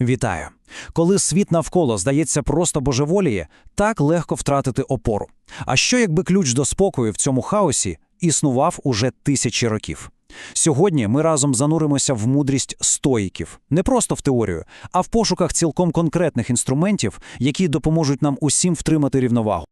Вітаю! Коли світ навколо здається просто божеволіє, так легко втратити опору. А що якби ключ до спокою в цьому хаосі існував уже тисячі років? Сьогодні ми разом зануримося в мудрість стоїків, не просто в теорію, а в пошуках цілком конкретних інструментів, які допоможуть нам усім втримати рівновагу.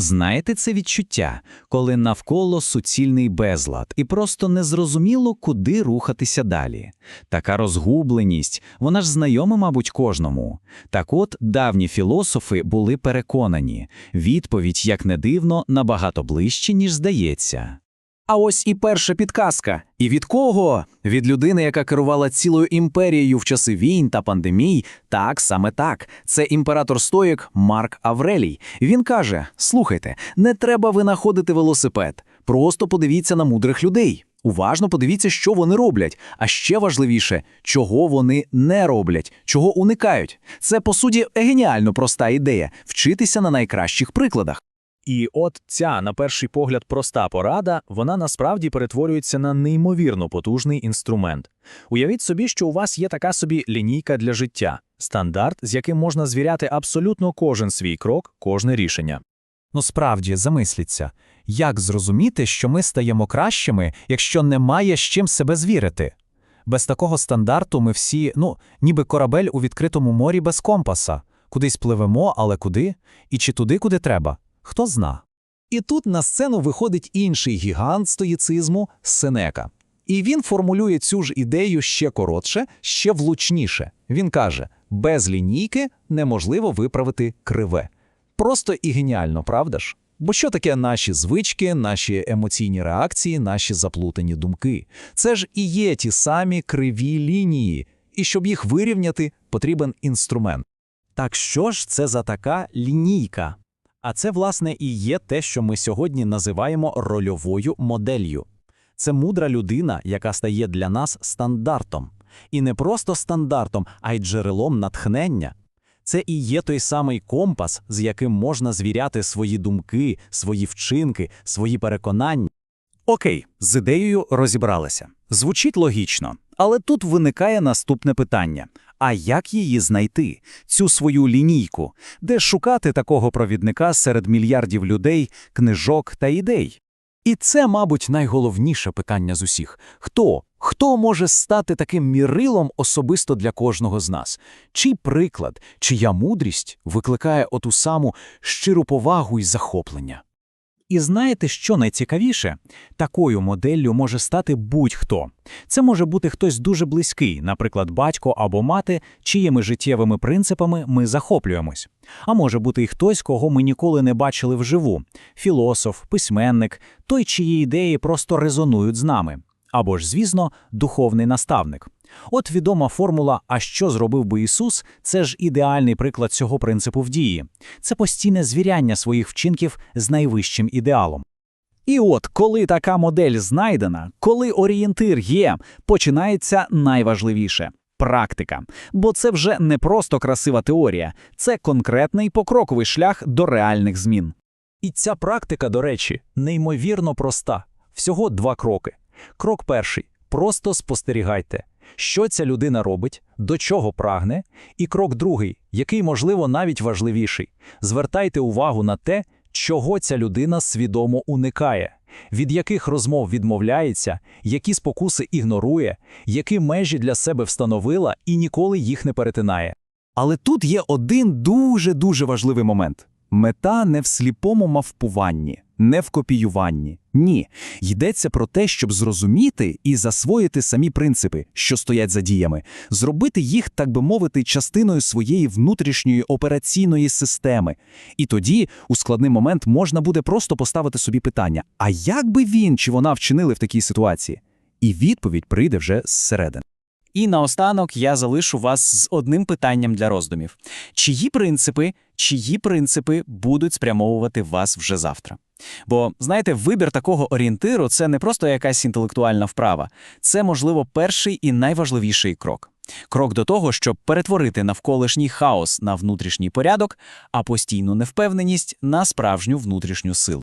Знаєте це відчуття, коли навколо суцільний безлад і просто незрозуміло, куди рухатися далі. Така розгубленість, вона ж знайома, мабуть, кожному. Так от давні філософи були переконані, відповідь, як не дивно, набагато ближче, ніж здається. А ось і перша підказка. І від кого? Від людини, яка керувала цілою імперією в часи війн та пандемій. Так, саме так. Це імператор стоїк Марк Аврелій. Він каже: слухайте, не треба винаходити велосипед. Просто подивіться на мудрих людей. Уважно подивіться, що вони роблять. А ще важливіше, чого вони не роблять, чого уникають. Це, по суті, геніально проста ідея вчитися на найкращих прикладах. І от ця, на перший погляд, проста порада, вона насправді перетворюється на неймовірно потужний інструмент. Уявіть собі, що у вас є така собі лінійка для життя, стандарт, з яким можна звіряти абсолютно кожен свій крок, кожне рішення. Ну справді, замисліться, як зрозуміти, що ми стаємо кращими, якщо немає з чим себе звірити? Без такого стандарту ми всі, ну, ніби корабель у відкритому морі без компаса. Кудись пливемо, але куди? І чи туди, куди треба? Хто зна? І тут на сцену виходить інший гігант стоїцизму Сенека. І він формулює цю ж ідею ще коротше, ще влучніше. Він каже: без лінійки неможливо виправити криве. Просто і геніально, правда ж? Бо що таке наші звички, наші емоційні реакції, наші заплутані думки? Це ж і є ті самі криві лінії, і щоб їх вирівняти, потрібен інструмент. Так що ж це за така лінійка? А це, власне, і є те, що ми сьогодні називаємо рольовою моделлю. Це мудра людина, яка стає для нас стандартом. І не просто стандартом, а й джерелом натхнення. Це і є той самий компас, з яким можна звіряти свої думки, свої вчинки, свої переконання. Окей, з ідеєю розібралися. Звучить логічно, але тут виникає наступне питання: а як її знайти, цю свою лінійку, де шукати такого провідника серед мільярдів людей, книжок та ідей? І це, мабуть, найголовніше питання з усіх: хто? Хто може стати таким мірилом особисто для кожного з нас? Чий приклад, чия мудрість викликає оту саму щиру повагу і захоплення? І знаєте, що найцікавіше? Такою моделлю може стати будь-хто. Це може бути хтось дуже близький, наприклад, батько або мати, чиїми життєвими принципами ми захоплюємось. А може бути і хтось, кого ми ніколи не бачили вживу філософ, письменник, той, чиї ідеї просто резонують з нами. Або ж, звісно, духовний наставник. От відома формула А що зробив би Ісус це ж ідеальний приклад цього принципу в дії. Це постійне звіряння своїх вчинків з найвищим ідеалом. І от, коли така модель знайдена, коли орієнтир є, починається найважливіше практика. Бо це вже не просто красива теорія, це конкретний покроковий шлях до реальних змін. І ця практика, до речі, неймовірно проста. Всього два кроки. Крок перший просто спостерігайте, що ця людина робить, до чого прагне. І крок другий, який, можливо, навіть важливіший. Звертайте увагу на те, чого ця людина свідомо уникає, від яких розмов відмовляється, які спокуси ігнорує, які межі для себе встановила і ніколи їх не перетинає. Але тут є один дуже-дуже важливий момент. Мета не в сліпому мавпуванні, не в копіюванні. Ні. Йдеться про те, щоб зрозуміти і засвоїти самі принципи, що стоять за діями, зробити їх, так би мовити, частиною своєї внутрішньої операційної системи. І тоді, у складний момент, можна буде просто поставити собі питання: а як би він чи вона вчинили в такій ситуації? І відповідь прийде вже зсередини. І наостанок я залишу вас з одним питанням для роздумів: чиї принципи, чиї принципи будуть спрямовувати вас вже завтра? Бо знаєте, вибір такого орієнтиру це не просто якась інтелектуальна вправа, це, можливо, перший і найважливіший крок. Крок до того, щоб перетворити навколишній хаос на внутрішній порядок, а постійну невпевненість на справжню внутрішню силу.